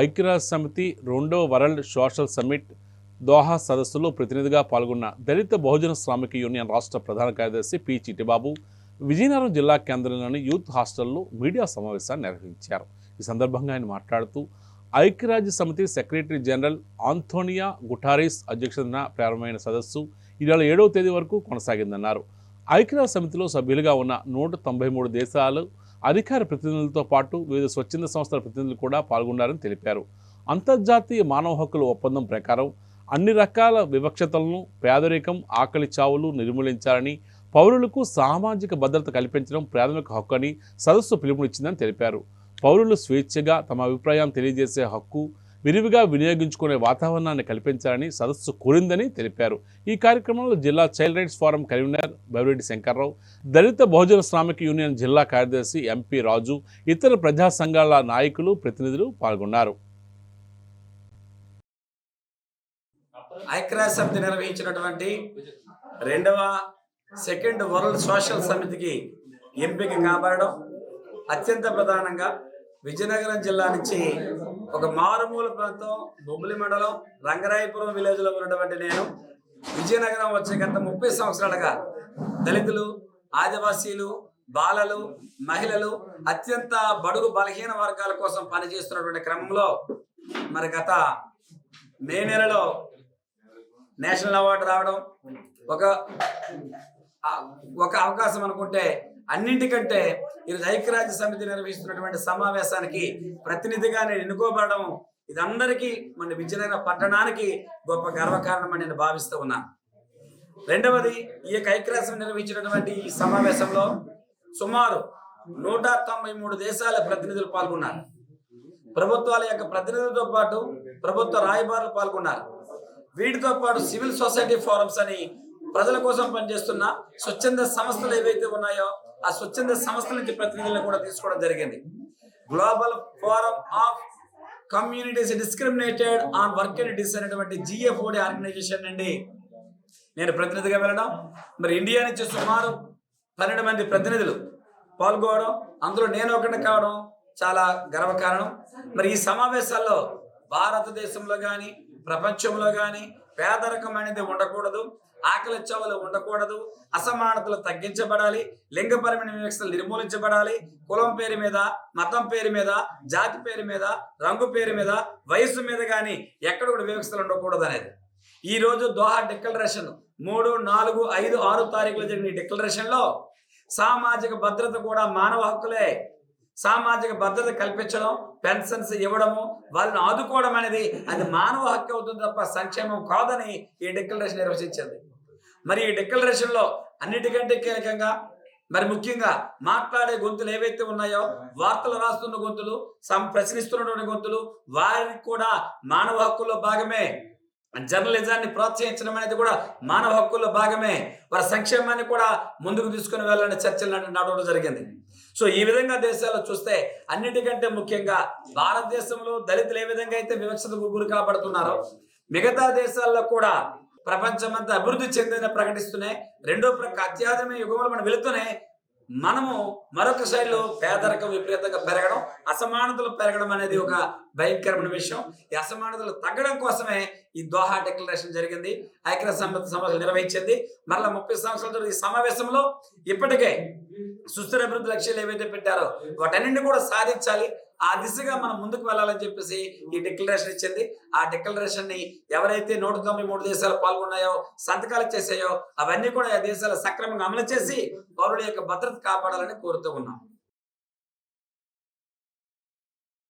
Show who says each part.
Speaker 1: ఐక్యరాజ్య సమితి రెండో వరల్డ్ సోషల్ సమ్మిట్ దోహా సదస్సులో ప్రతినిధిగా పాల్గొన్న దళిత బహుజన శ్రామిక యూనియన్ రాష్ట్ర ప్రధాన కార్యదర్శి పి చిట్టిబాబు విజయనగరం జిల్లా కేంద్రంలోని యూత్ హాస్టల్లో మీడియా సమావేశాన్ని నిర్వహించారు. ఈ సందర్భంగా ఆయన మాట్లాడుతూ ఐక్యరాజ్య సమితి సెక్రటరీ జనరల్ ఆంథోనియా గుటారిస్ అధ్యక్షతన ప్రారంభమైన సదస్సు ఈ నెల ఏడవ తేదీ వరకు కొనసాగిందన్నారు. ఐక్యరాజ్య సమితిలో సభ్యులుగా ఉన్న నూట తొంభై మూడు దేశాలు అధికార ప్రతినిధులతో పాటు వివిధ స్వచ్ఛంద సంస్థల ప్రతినిధులు కూడా పాల్గొన్నారని తెలిపారు. అంతర్జాతీయ మానవ హక్కుల ఒప్పందం ప్రకారం అన్ని రకాల వివక్షతలను పేదరికం ఆకలి చావులు నిర్మూలించాలని పౌరులకు సామాజిక భద్రత కల్పించడం ప్రాథమిక హక్కు అని సదస్సు పిలుపునిచ్చిందని తెలిపారు. పౌరులు స్వేచ్ఛగా తమ అభిప్రాయం తెలియజేసే హక్కు విరివిగా వినియోగించుకునే వాతావరణాన్ని కల్పించాలని సదస్సు కోరిందని తెలిపారు. ఈ కార్యక్రమంలో జిల్లా child rights forum convener Byreddy Shankarrao Dalita Bahujana Shramika union జిల్లా కార్యదర్శి ఎంపీ రాజు ఇతర ప్రజా సంఘాల నాయకులు ప్రతినిధులు పాల్గొన్నారు.
Speaker 2: ఐక్యరాజ్య సమితి నిర్వహించినటువంటి రెండవ సెకండ్ వరల్డ్ సోషల్ సమితికి ఎంపిక కాబడడం అత్యంత ప్రధానంగా విజయనగరం జిల్లా నుంచి ఒక మారుమూల ప్రాంతం బొబ్బిలి మండలం రంగరాయపురం విలేజ్లో ఉన్నటువంటి నేను. విజయనగరం వచ్చే గత ముప్పై సంవత్సరాలుగా దళితులు ఆదివాసీలు బాలలు మహిళలు అత్యంత బడుగు బలహీన వర్గాల కోసం పనిచేస్తున్నటువంటి క్రమంలో మరి గత మే నెలలో నేషనల్ అవార్డు రావడం ఒక ఒక అవకాశం అనుకుంటే అన్నింటికంటే ఈరోజు ఐక్యరాజ్య సమితి నిర్వహిస్తున్నటువంటి సమావేశానికి ప్రతినిధిగా నేను ఎన్నుకోబడడం ఇదందరికీ మన విజయనగర పట్టణానికి గొప్ప గర్వకారణం అని నేను భావిస్తూ ఉన్నాను రెండవది ఈ యొక్క ఐక్యరాజ్యం నిర్వహించినటువంటి ఈ సమావేశంలో సుమారు నూట తొంభై మూడు దేశాల ప్రతినిధులు పాల్గొన్నారు. ప్రభుత్వాల యొక్క ప్రతినిధులతో పాటు ప్రభుత్వ రాయబారులు పాల్గొన్నారు. వీటితో పాటు సివిల్ సొసైటీ ఫోరమ్స్ అని ప్రజల కోసం పనిచేస్తున్న స్వచ్ఛంద సంస్థలు ఏవైతే ఉన్నాయో ఆ స్వచ్ఛంద సంస్థల నుంచి ప్రతినిధులను కూడా తీసుకోవడం జరిగింది. Global forum of communities discriminated on work and descent అనేటువంటి జిఎఫ్ఓడి ఆర్గనైజేషన్ అండి. నేను ప్రతినిధిగా వెళ్ళడం. మరి ఇండియా నుంచి సుమారు పన్నెండు మంది ప్రతినిధులు పాల్గొనడం అందులో నేను ఒకటి కావడం చాలా గర్వకారణం. మరి ఈ సమావేశాల్లో భారతదేశంలో కానీ ప్రపంచంలో కానీ పేదరికం అనేది ఉండకూడదు. ఆకలి చావులు ఉండకూడదు అసమానతలు తగ్గించబడాలి లింగపరమైన వివక్షలు నిర్మూలించబడాలి కులం పేరు మీద మతం పేరు మీద జాతి పేరు మీద రంగు పేరు మీద వయస్సు మీద కానీ ఎక్కడ కూడా వివక్షలు ఉండకూడదు అనేది. ఈ రోజు దోహా డిక్లరేషన్ మూడు నాలుగు ఐదు ఆరు తారీఖులో జరిగిన డిక్లరేషన్లో సామాజిక భద్రత కూడా మానవ హక్కులే. సామాజిక భద్రత కల్పించడం పెన్షన్స్ ఇవ్వడము వాళ్ళని ఆదుకోవడం అనేది అది మానవ హక్కు అవుతుంది తప్ప సంక్షేమం కాదని ఈ డిక్లరేషన్ నిర్వచించింది. మరి ఈ డిక్లరేషన్లో అన్నిటికంటే కీలకంగా మరి ముఖ్యంగా మాట్లాడే గొంతులు ఏవైతే ఉన్నాయో వార్తలు రాస్తున్న గొంతులు సం ప్రశ్నిస్తున్నటువంటి గొంతులు వారికి కూడా మానవ హక్కుల్లో భాగమే. జర్నలిజాన్ని ప్రోత్సహించడం అనేది కూడా మానవ హక్కుల్లో భాగమే. వారి సంక్షేమాన్ని కూడా ముందుకు తీసుకుని వెళ్ళాలని చర్చలు నడవడం జరిగింది. సో ఈ విధంగా దేశాల్లో చూస్తే అన్నిటికంటే ముఖ్యంగా భారతదేశంలో దళితులు ఏ విధంగా అయితే వివక్షతకు గురి కాబడుతున్నారో మిగతా దేశాల్లో కూడా ప్రపంచమంతా అభివృద్ధి చెందిన ప్రకటిస్తున్నాయి. రెండో ప్రక్క అత్యాధునిక యుగంలో మనం వెళుతూనే మనము మరొక శైలిలో పేదరికం విపరీతంగా పెరగడం అసమానతలు పెరగడం అనేది ఒక భయంకరమైన విషయం. ఈ అసమానతలు తగ్గడం కోసమే ఈ దోహా డిక్లరేషన్ జరిగింది. ఐక్యరాజ్య సమితి సమావేశం నిర్వహించింది. మరలా ముప్పై సంవత్సరాల ఈ సమావేశంలో ఇప్పటికే సుస్థిర అభివృద్ధి లక్ష్యాలు ఏవైతే పెట్టారో వాటన్నింటినీ కూడా సాధించాలి. ఆ దిశగా మనం ముందుకు వెళ్ళాలని చెప్పేసి ఈ డిక్లరేషన్ ఇచ్చింది. ఆ డిక్లరేషన్ని ఎవరైతే నూట తొంభై మూడు దేశాలు పాల్గొన్నాయో సంతకాలు చేసాయో అవన్నీ కూడా ఆ దేశాలు సక్రమంగా అమలు చేసి పౌరుల యొక్క భద్రత కాపాడాలని కోరుతూ ఉన్నాం.